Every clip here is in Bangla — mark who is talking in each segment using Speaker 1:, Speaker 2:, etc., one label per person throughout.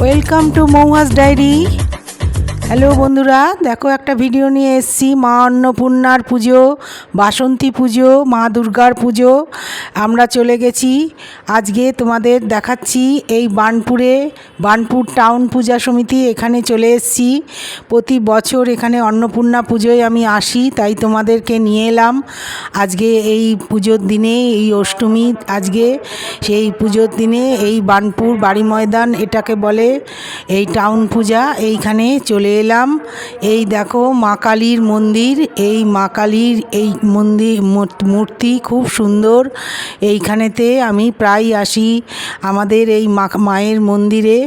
Speaker 1: ওয়েলকাম টু মৌহাস ডায়েরি hello বন্ধুরা, দেখো একটা ভিডিও নিয়ে এসেছি, মা অন্নপূর্ণার পুজো, বাসন্তী পুজো, মা দুর্গার পুজো। আমরা চলে গেছি, আজকে তোমাদের দেখাচ্ছি এই বানপুরে, বানপুর টাউন পূজা সমিতি এখানে চলে এসেছি। প্রতি বছর এখানে অন্নপূর্ণা পুজোয় আমি আসি, তাই তোমাদেরকে নিয়ে এলাম। আজকে এই পুজোর দিনে, এই অষ্টমী আজকে, সেই পুজোর দিনে এই বানপুর বাড়ি ময়দান এটাকে বলে, এই টাউন পূজা, এইখানে চলে এলাম এই দেখো মা কালীর মন্দির, এই মা কালীর এই মন্দির মূর্তি খুব সুন্দর। এইখানেতে আমি প্রায় আসি আমাদের এই মা, মায়ের মন্দিরে।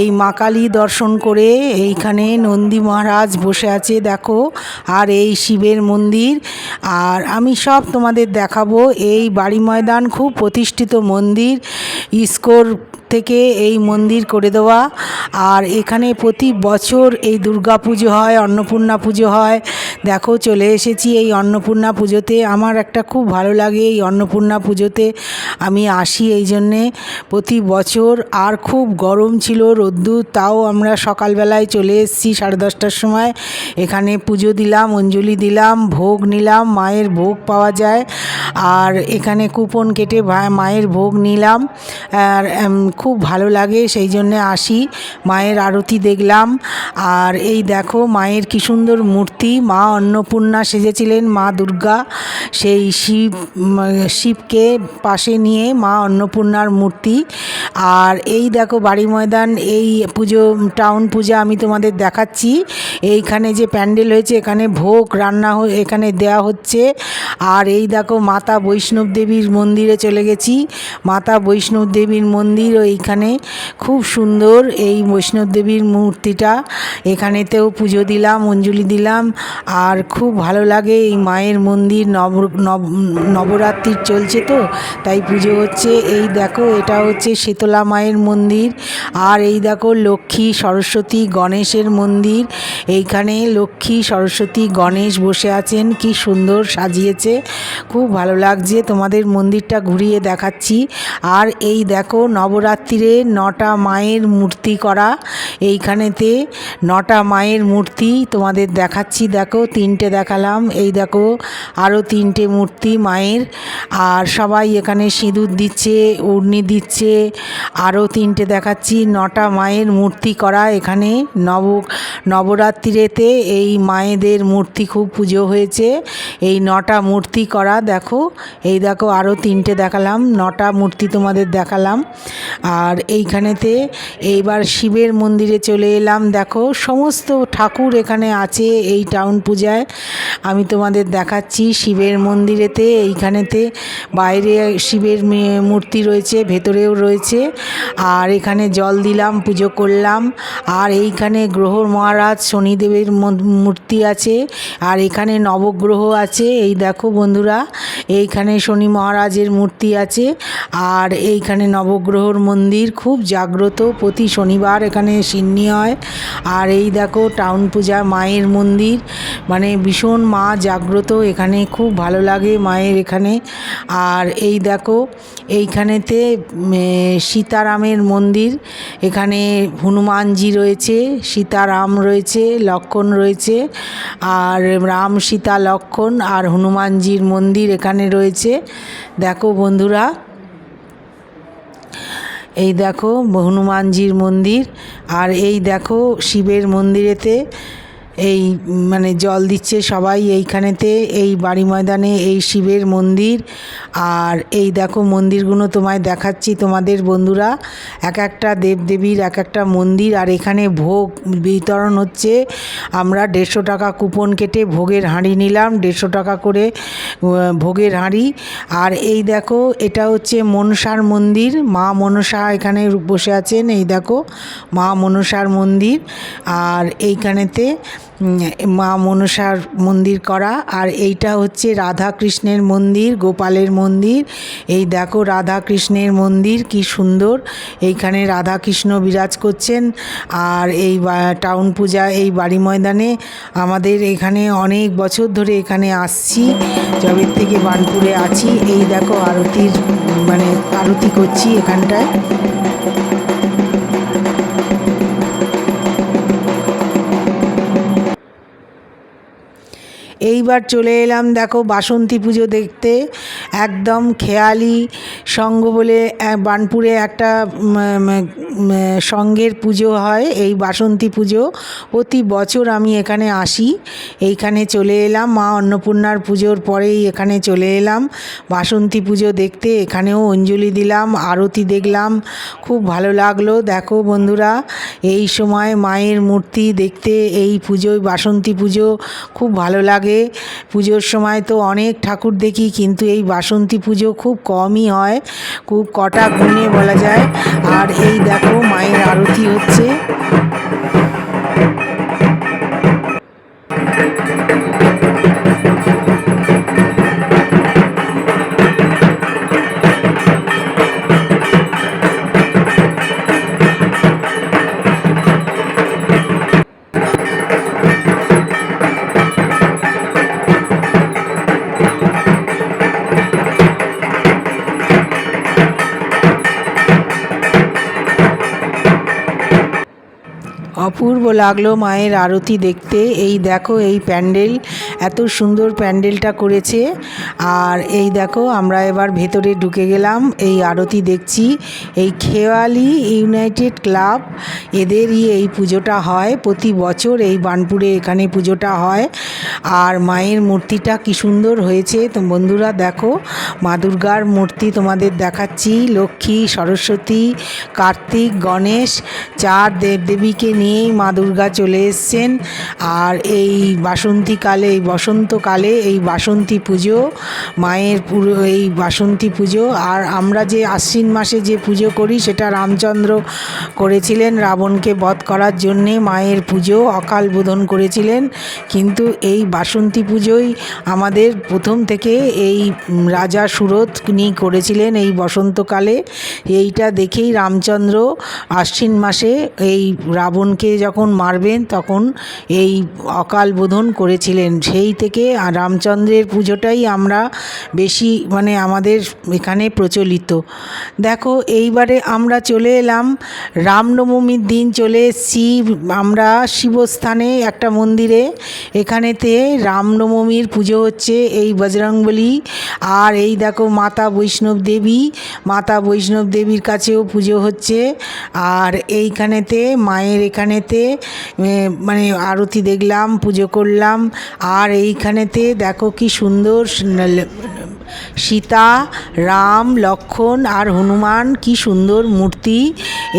Speaker 1: এই মা কালী দর্শন করে এইখানে নন্দী মহারাজ বসে আছে দেখো, আর এই শিবের মন্দির। আর আমি সব তোমাদের দেখাবো। এই বাড়ি ময়দান খুব প্রতিষ্ঠিত মন্দির, ইস্কোর থেকে এই মন্দির করে দেওয়া। আর এখানে প্রতি বছর এই দুর্গা পুজো হয়, অন্নপূর্ণা পুজো হয়। দেখো, চলে এসেছি এই অন্নপূর্ণা পুজোতে। আমার একটা খুব ভালো লাগে এই অন্নপূর্ণা পুজোতে। আমি আসি এই জন্যে প্রতি বছর। আর খুব গরম ছিল রোদ্দুর তাও আমরা সকালবেলায় চলে এসেছি সাড়ে দশটার সময়। এখানে পুজো দিলাম, অঞ্জলি দিলাম, ভোগ নিলাম, মায়ের ভোগ পাওয়া যায়। আর এখানে কুপন কেটে মায়ের ভোগ নিলাম। আর খুব ভালো লাগে, সেই জন্যে আসি। মায়ের আরতি দেখলাম। আর এই দেখো, মায়ের কি সুন্দর মূর্তি। মা অন্নপূর্ণা সেজেছিলেন, মা দুর্গা। সেই শিব শিবকে পাশে নিয়ে মা অন্নপূর্ণার মূর্তি। আর এই দেখো, বাড়ি ময়দান, এই পুজো, টাউন পূজা আমি তোমাদের দেখাচ্ছি। এইখানে যে প্যান্ডেল হয়েছে, এখানে ভোগ রান্না এখানে দেয়া হচ্ছে। আর এই দেখো, মাতা বৈষ্ণব দেবীর মন্দিরে চলে গেছি। মাতা বৈষ্ণব দেবীর মন্দির এইখানে খুব সুন্দর এই বৈষ্ণব দেবীর মূর্তিটা। এখানেতেও পুজো দিলাম, অঞ্জলি দিলাম, আর খুব ভালো লাগে এই মায়ের মন্দির, নব নব নবরাত্রির চলছে তো, তাই পুজো হচ্ছে। এই দেখো, এটা হচ্ছে শীতলা মায়ের মন্দির, আর এই দেখো লক্ষ্মী, সরস্বতী, গণেশের মন্দির। এইখানে লক্ষ্মী, সরস্বতী, গণেশ বসে আছেন, কি সুন্দর সাজিয়েছে। খুব ভালো লাগছে তোমাদের মন্দিরটা ঘুরিয়ে দেখাচ্ছি। আর এই দেখো নবরাত্রিরে নটা মায়ের মূর্তি করা। এইখানেতে নটা মায়ের মূর্তি তোমাদের দেখাচ্ছি। দেখো, তিনটে দেখালাম। এই দেখো আরও তিনটে মূর্তি মায়ের। আর সবাই এখানে সিঁদুর দিচ্ছে উর্নি দিচ্ছে। আরও তিনটে দেখাচ্ছি। নটা মায়ের মূর্তি করা এখানে। নব নবরাত্রিরেতে এই মায়েদের মূর্তি খুব পুজো হয়েছে। এই নটা মূর্তি করা, দেখো। এই দেখো আরও তিনটে দেখালাম। নটা মূর্তি তোমাদের দেখালাম। আর এইখানেতে এইবার শিবের মন্দিরে চলে এলাম। দেখো, সমস্ত ঠাকুর এখানে আছে এই টাউন পূজায়। আমি তোমাদের দেখাচ্ছি শিবের মন্দিরেতে, এইখানেতে বাইরে শিবের মূর্তি রয়েছে, ভেতরেও রয়েছে। আর এখানে জল দিলাম, পুজো করলাম। আর এইখানে গ্রহ মহারাজ শনিদেবের মূর্তি আছে। আর এখানে নবগ্রহ আছে। এই দেখো বন্ধুরা, এইখানে শনি মহারাজের মূর্তি আছে। আর এইখানে নবগ্রহর মন্দির খুব জাগ্রত। প্রতি শনিবার এখানে সিন্নি হয়। আর এই দেখো টাউন পূজা, মায়ের মন্দির। মানে ভীষণ মা জাগ্রত, এখানে খুব ভালো লাগে মায়ের এখানে। আর এই দেখো এইখানেতে সীতারামের মন্দির। এখানে হনুমানজি রয়েছে, সীতারাম রয়েছে, লক্ষণ রয়েছে। আর রাম সীতা লক্ষণ আর হনুমানজির মন্দির এখানে রয়েছে। দেখো বন্ধুরা এই দেখো হনুমানজির মন্দির, আর এই দেখো শিবের মন্দিরেতে এই মানে জল দিচ্ছে সবাই এইখানেতে, এই বাড়ি ময়দানে এই শিবের মন্দির আর এই দেখো মন্দিরগুলো তোমায় দেখাচ্ছি তোমাদের বন্ধুরা। এক একটা দেবদেবীর এক একটা মন্দির আর এখানে ভোগ বিতরণ হচ্ছে। আমরা দেড়শো টাকা কুপন কেটে ভোগের হাঁড়ি নিলাম, দেড়শো টাকা করে ভোগের হাঁড়ি। আর এই দেখো, এটা হচ্ছে মনসার মন্দির। মা মনসা এখানে বসে আছেন, এই দেখো মা মনসার মন্দির। আর এইখানেতে মা মনসার মন্দির করা। আর এইটা হচ্ছে রাধা কৃষ্ণের মন্দির, গোপালের মন্দির। এই দেখো রাধা কৃষ্ণের মন্দির, কি সুন্দর। এইখানে রাধা কৃষ্ণ বিরাজ করছেন। আর এই টাউন পূজা, এই বাড়ি ময়দানে আমাদের এখানে অনেক বছর ধরে এখানে আসছি। জবের থেকে বানপুরে আছি। এই দেখো আরতির মানে আরতি করছি এখানটায়। এইবার চলে এলাম দেখো বাসন্তী পুজো দেখতে। একদম খেয়ালি সঙ্গ বলে আহ, বার্নপুরে একটা সঙ্গের পুজো হয় এই বাসন্তী পুজো। প্রতি বছর আমি এখানে আসি এইখানে চলে এলাম। মা অন্নপূর্ণার পুজোর পরেই এখানে চলে এলাম। বাসন্তী পুজো দেখতে এখানেও অঞ্জলি দিলাম আরতি দেখলাম খুব ভালো লাগল। দেখো বন্ধুরা এই সময় মায়ের মূর্তি দেখতে এই পুজোয় বাসন্তী পুজো খুব ভালো লাগে। পুজোর সময় তো অনেক ঠাকুর দেখি, কিন্তু এই বাসন্তী পুজো খুব কমই হয়, খুব কটা গুণে বলা যায়। আর এই দেখো মায়ের আরতি হচ্ছে। অপূর্ব লাগল মায়ের আরতি দেখতে। এই দেখো এই প্যান্ডেল, এত সুন্দর প্যান্ডেলটা করেছে। আর এই দেখো আমরা এবার ভেতরে ঢুকে গেলাম, এই আরতি দেখছি। এই খেওয়ালি ইউনাইটেড ক্লাব, এদেরই এই পুজোটা হয়। প্রতি বছর এই বানপুরে এখানে পুজোটা হয়। আর মায়ের মূর্তিটা কি সুন্দর হয়েছে। তো বন্ধুরা দেখো, মা দুর্গার মূর্তি তোমাদের দেখাচ্ছি। লক্ষ্মী, সরস্বতী, কার্তিক, গণেশ, চার দেবদেবীকে নিয়েই মা দুর্গা চলে এসছেন। আর এই বাসন্তীকালে, এই বসন্তকালে এই বাসন্তী পুজো, মায়ের পুরো এই বাসন্তী পুজো। আর আমরা যে আশ্বিন মাসে যে পুজো করি, সেটা রামচন্দ্র করেছিলেন রাবণকে বধ করার জন্যে মায়ের পুজো, অকাল বোধন করেছিলেন। কিন্তু এই বাসন্তী পুজোই আমাদের প্রথম থেকে এই রাজা সুরত নিয়ে করেছিলেন এই বসন্তকালে। এইটা দেখেই রামচন্দ্র আশ্বিন মাসে এই রাবণকে যখন মারবেন তখন এই অকাল বোধন করেছিলেন। সেই থেকে রামচন্দ্রের পুজোটাই আমরা বেশি মানে আমাদের এখানে প্রচলিত। দেখো, এইবারে আমরা চলে এলাম। রামনবমীর দিন চলে এসেছি। আমরা শিবস্থানে একটা মন্দিরে। এখানেতে রামনবমীর পুজো হচ্ছে এই বজরংবলী। আর এই দেখো, মাতা বৈষ্ণব দেবী। মাতা বৈষ্ণব দেবীর কাছেও পুজো হচ্ছে। আর এইখানেতে, মায়ের এখানেতে মানে আরতি দেখলাম পুজো করলাম। আর এইখানেতে দেখো কি সুন্দর সীতা, রাম, লক্ষণ আর হনুমান, কি সুন্দর মূর্তি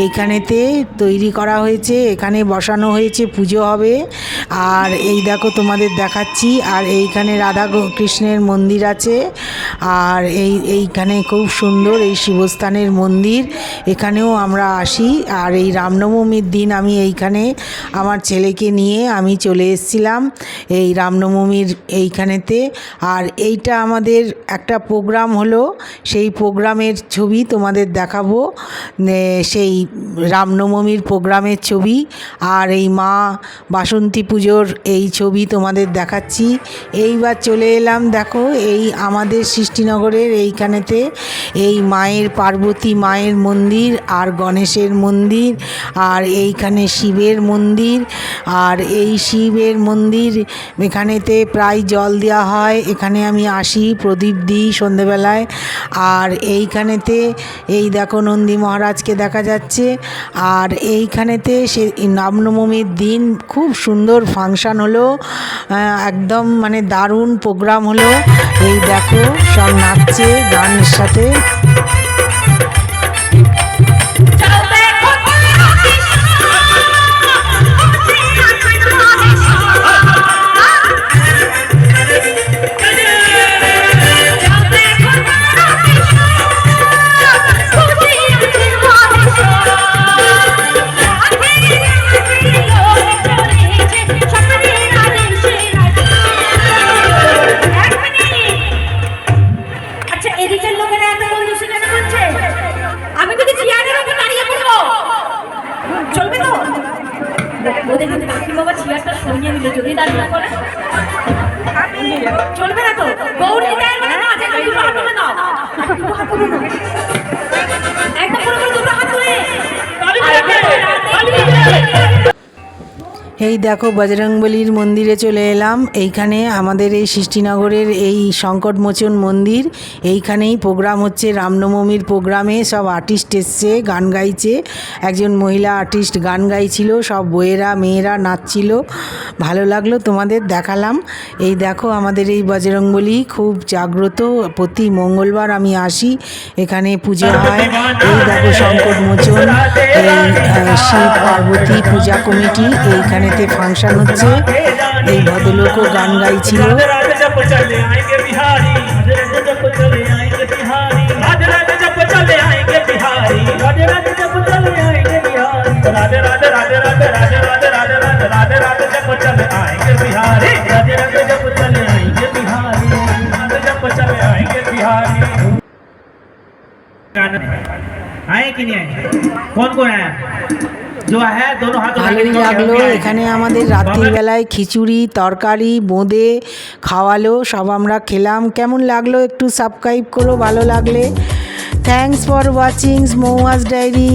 Speaker 1: এইখানেতে তৈরি করা হয়েছে, এখানে বসানো হয়েছে, পুজো হবে। আর এই দেখো তোমাদের দেখাচ্ছি, আর এইখানে রাধা কৃষ্ণের মন্দির আছে। আর এই এইখানে খুব সুন্দর এই শিবস্থানের মন্দির, এখানেও আমরা আসি। আর এই রামনবমীর দিন আমি এইখানে আমার ছেলেকে নিয়ে আমি চলে এসেছিলাম এই রামনবমীর এইখানেতে। আর এইটা আমাদের একটা প্রোগ্রাম হলো, সেই প্রোগ্রামের ছবি তোমাদের দেখাবো। সেই রামনবমীর প্রোগ্রামের ছবি আর এই মা বাসন্তী পুজোর এই ছবি তোমাদের দেখাচ্ছি। এইবার চলে এলাম, দেখো, এই আমাদের সৃষ্টিনগরের এইখানেতে। এই মায়ের পার্বতী মায়ের মন্দির আর গণেশের মন্দির আর এইখানে শিবের মন্দির। আর এই শিবের মন্দির, এখানেতে প্রায় জল দেওয়া হয়। এখানে আমি আসি, প্রদীপ দিই সন্ধেবেলায়। আর এইখানেতে, এই দেখো নন্দী মহারাজকে দেখা যাচ্ছে। আর এইখানেতে সে রামনবমীর দিন খুব সুন্দর ফাংশান হলো। একদম মানে দারুণ প্রোগ্রাম হলো। এই দেখো, সব নাচছে গানের সাথে।
Speaker 2: চলবে না তো? গৌরী দেয় মানে না, যে দুটো হাত তুলে দাও দুটো হাত তুলে দাও। একদম পুরো করে দুটো হাত তুলে
Speaker 1: এই দেখো বজরংবলির মন্দিরে চলে এলাম। এইখানে আমাদের এই সৃষ্টিনগরের এই সংকটমোচন মন্দির। এইখানেই প্রোগ্রাম হচ্ছে, রামনবমীর প্রোগ্রামে সব আর্টিস্ট এসছে, গান গাইছে। একজন মহিলা আর্টিস্ট গান গাইছিল, সব বইয়েরা, মেয়েরা নাচছিল। ভালো লাগল তোমাদের দেখালাম। এই দেখো আমাদের এই বজরংবলী খুব জাগ্রত। প্রতি মঙ্গলবার আমি আসি, এখানে পুজো হয়। এই দেখো সংকটমোচন এই শিব পার্বতী পূজা কমিটি বাড়িতে ফাংশান হচ্ছে। এই ভদ্রলোকও গান গাইছিল।
Speaker 3: आए कि नहीं आए कौन कौन आया
Speaker 1: ভালোই লাগল এখানে আমাদের রাত্রিবেলায় খিচুড়ি তরকারি বোঁদে খাওয়ালো সব আমরা খেলাম। কেমন লাগল একটু সাবস্ক্রাইব করো ভালো লাগলে। Thanks for watchings Mouaz diary